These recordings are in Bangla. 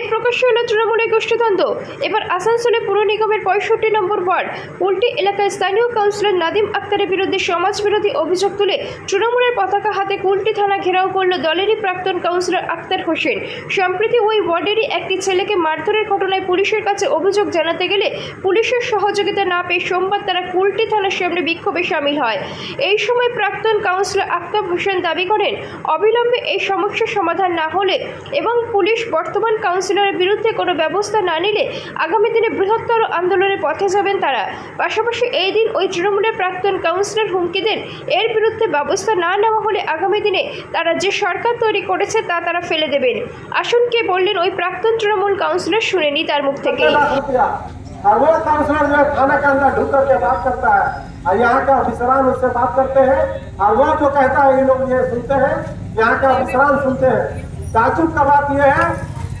ফের প্রকাশ্য হলো তৃণমূলের গোষ্ঠীদ্বন্দ্ব। এবার আসানসোলে পুর নিগমের পঁয়ষট্টি নম্বর ওয়ার্ড, উল্টি এলাকায় স্থানীয় কাউন্সিলর নাদিম আক্তারের বিরুদ্ধে সমাজবিরোধী অভিযোগ তুলে তৃণমূলের পতাকা হাতে কুলটি থানা ঘেরাও করল দলেরই প্রাক্তন কাউন্সিলর আক্তার হোসেন। সম্প্রতি ওই ওয়ার্ডেরই একটি ছেলেকে মারধরের ঘটনায় পুলিশের কাছে অভিযোগ জানাতে গেলে পুলিশের সহযোগিতা না পেয়ে সোমবার তারা কুলটি থানার সামনে বিক্ষোভে সামিল হয়। এই সময় প্রাক্তন কাউন্সিলর আক্তার হোসেন দাবি করেন, অবিলম্বে এই সমস্যার সমাধান না হলে এবং পুলিশ বর্তমান কাউন্সিলরের বিরুদ্ধে কোনো ব্যবস্থা না নিলে আগামী দিনে বৃহত্তর আন্দোলনের পথে যাবেন তারা পাশাপাশি এই দিন ওই তৃণমূলের প্রাক্তন কাউন্সিলর হুমকি দেন এর বিরুদ্ধে ব্যবস্থা না নেওয়া হলে আগামী দিনে তারা যে সরকার তৈরি করেছে তা তারা ফেলে দেবেন আসুন কে বললেন ওই প্রাক্তন তৃণমূল काउंसलर শুনেনি তার মুখ থেকে लाख रुपया और वो काउंसलर जो है थाना के अंदर ढुक करके बात करता है और यहाँ के अफसरान उससे बात करते हैं और वो जो कहता है ये लोग ये सुनते हैं यहाँ के अफसरान सुनते हैं ताजुब का बात ये है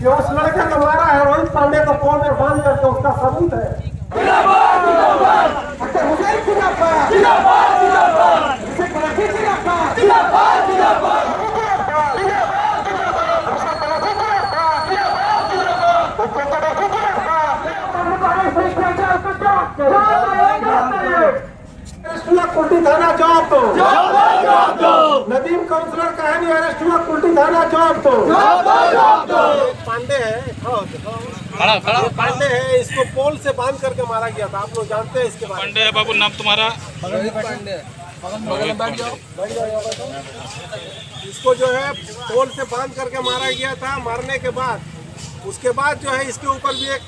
कि उस लड़के को मारा है रोहित पांडे को फ़ोन में बाँध करके उसका सबूत है। कुल्टी थाना जवाब दो। नदीम काउंसलर का है नहीं अरेस्ट हुआ कुल्टी थाना जवाब दो। पांडे है खड़ा खड़ा। पांडे है इसको पोल से बाँध करके मारा गया था आप लोग जानते हैं इसके बारे पांडे है बाबू नाम तुम्हारा? में इसको जो है पोल से बाँध करके मारा गया था मारने के बाद। उसके बाद जो है इसके ऊपर भी एक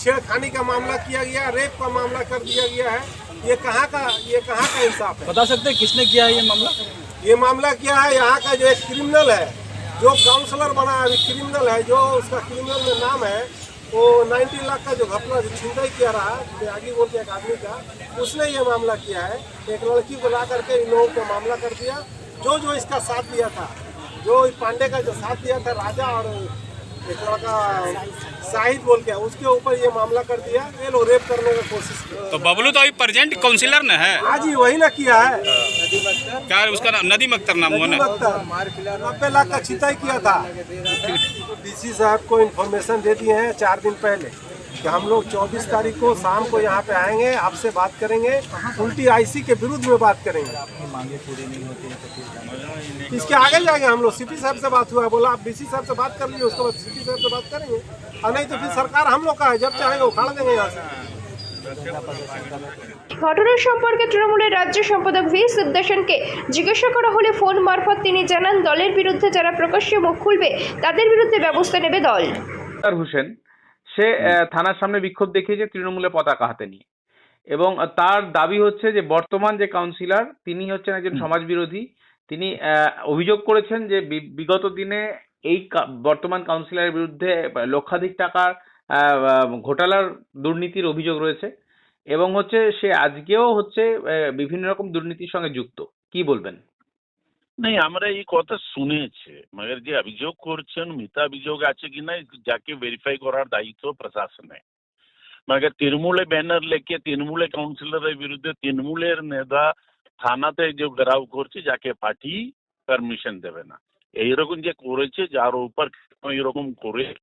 छेड़खानी का मामला किया गया रेप का मामला कर दिया गया है। ये कहाँ का ये कहाँ का इंसाफ है? बता सकते हैं किसने किया है ये मामला? ये मामला क्या है? यहाँ का जो एक क्रिमिनल है जो काउंसलर बना है अभी क्रिमिनल है जो उसका क्रिमिनल में नाम है वो 90 लाख का जो घपला जो छिनतई किया रहा त्यागी बोल के एक आदमी का उसने ये मामला किया है एक लड़की को ला करके इन लोगों को मामला कर दिया। जो जो इसका साथ दिया था जो इस पांडे का जो साथ दिया था राजा और एक लड़का शाहिद बोल के उसके ऊपर ये मामला कर दिया। ये लोग रेप करने की कोशिश तो बबलू तो अभी प्रेजेंट काउंसिलर ने है। आज ही वही ना किया है। क्या उसका नाम नदीम अख्तर नाम हुआ नब्बे लाख का छिताई किया था। डीसी साहब को इन्फॉर्मेशन दे दिए हैं चार दिन पहले कि हम लोग 24 तारीख को शाम को यहाँ पे आएँगे, आपसे बात करेंगे, उल्टी आईसी के विरुद्ध में बात करेंगे। इसके आगे जाएँगे हम लोग। सीपी साहब से बात हुआ है बोला, आप डीसी साहब से बात कर लीजिए, उसके बाद सीपी साहब से बात करेंगे। और नहीं तो फिर सरकार हम लोग का है, जब चाहेंगे उखाड़ देंगे यहाँ से। ঘটনা সম্পর্কে তৃণমূলের রাজ্য সম্পাদক ভি সিদ্ধাসনকে জিজ্ঞাসা করা হলে ফোন মারফত তিনি জানান দলের বিরুদ্ধে যারা প্রকাশ্যে মুখ খুলবে তাদের বিরুদ্ধে ব্যবস্থা নেবে দল। হোসেন সে থানার সামনে বিক্ষোভ দেখিয়েছে তৃণমূলের পতাকা হাতে নিয়ে। এবং তার দাবি হচ্ছে যে বর্তমান যে কাউন্সিলর তিনি হচ্ছেন একজন সমাজ বিরোধী তিনি অভিযোগ করেছেন যে বি- বিগত দিনে এই বর্তমান কাউন্সিলরের বিরুদ্ধে লক্ষাধিক টাকার ঘোটালার দুর্নীতির অভিযোগ রয়েছে এবং হচ্ছে সে আজকেও হচ্ছে বিভিন্ন রকম দুর্নীতির সঙ্গে যুক্ত। কি বলবেন? नहीं আমরা এই কথা শুনেছে, মগর যে অভিযোগ করছেন, মিথ্যা অভিযোগ আছে কি না যাকে ভেরিফাই করার দায়িত্ব প্রশাসনের মগর তৃণমূলে ব্যানার লেখে, তৃণমূলে কাউন্সিলরের বিরুদ্ধে তৃণমূলের নেতা থানাতে যে গ্রাউ করছে, যাকে পার্টি পারমিশন দেবে না। এইরকম যে করেছে, যার উপর এরকম করে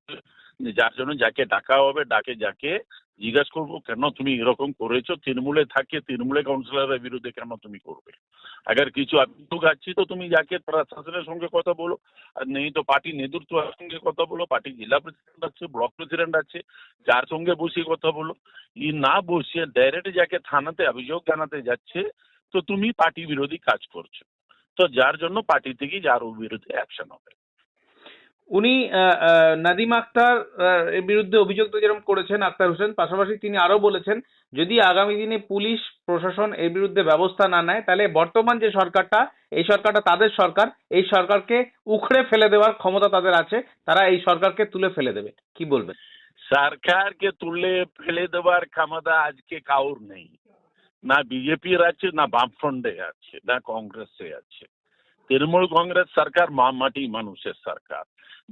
যার জন্য যাকে ডাকা হবে, ডাকে যাকে জিজ্ঞাসা করব, কেন তুমি এরকম করেছ? তৃণমূলে থাকে, তৃণমূলে কাউন্সিলরের বিরুদ্ধে কেন তুমি করবে? আগের কিছু আতঙ্ক আছে তো তুমি যাকে প্রশাসনের সঙ্গে কথা বলো, আর নেই তো পার্টি নেতৃত্বের সঙ্গে কথা বলো, পার্টি জেলা প্রেসিডেন্ট আছে ব্লক প্রেসিডেন্ট আছে, যার সঙ্গে বসিয়ে কথা বলো। ই না বসিয়ে ডাইরেক্ট যাকে থানাতে অভিযোগ জানাতে যাচ্ছে, তো তুমি পার্টি বিরোধী কাজ করছ। তো যার জন্য পার্টি থেকে যার বিরুদ্ধে অ্যাকশন হবে। উনি নাদিম আক্তার এর বিরুদ্ধে অভিযোগ তো যেরকম করেছেন আক্তার হোসেন, পাশাপাশি তিনি আরও বলেছেন, যদি আগামী দিনে পুলিশ, প্রশাসন এর বিরুদ্ধে ব্যবস্থা না নেয়, তাহলে বর্তমান যে সরকারটা, এই সরকারটা তাদের সরকার, এই সরকারকে উখড়ে ফেলে দেওয়ার ক্ষমতা তাদের আছে, তারা এই সরকারকে তুলে ফেলে দেবে। কি বলবেন? সরকারকে তুলে ফেলে দেওয়ার ক্ষমতা আজকে কাউর নেই। না বিজেপির আছে, না বামফ্রন্টে আছে, না কংগ্রেসে আছে। তৃণমূল কংগ্রেস সরকার মাটি মানুষের সরকার।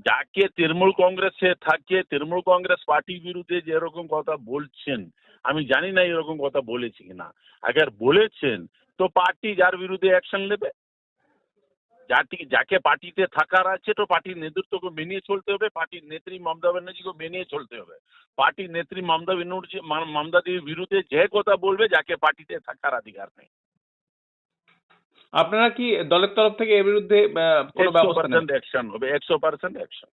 যাকে তৃণমূল কংগ্রেসে থাকে, তৃণমূল কংগ্রেস পার্টি বিরুদ্ধে যেরকম কথা বলছেন, আমি জানি না এরকম কথা বলেছি কিনা। আগার বলেছেন, তো পার্টি যার বিরুদ্ধে অ্যাকশন নেবে? যাটি যাকে পার্টিতে থাকার আছে, তো পার্টির নেতৃত্বকে মেনে চলতে হবে, পার্টির নেত্রী মমতা ব্যানার্জিকে মেনে চলতে হবে। পার্টির নেত্রী মমতা ব্যানার্জি মমতা দেবীর বিরুদ্ধে যে কথা বলবে, যাকে পার্টিতে থাকার অধিকার নেই। আপনারা কি দলের তরফ থেকে এর বিরুদ্ধে কোনো ব্যবস্থা নেন? অ্যাকশন হবে 100% অ্যাকশন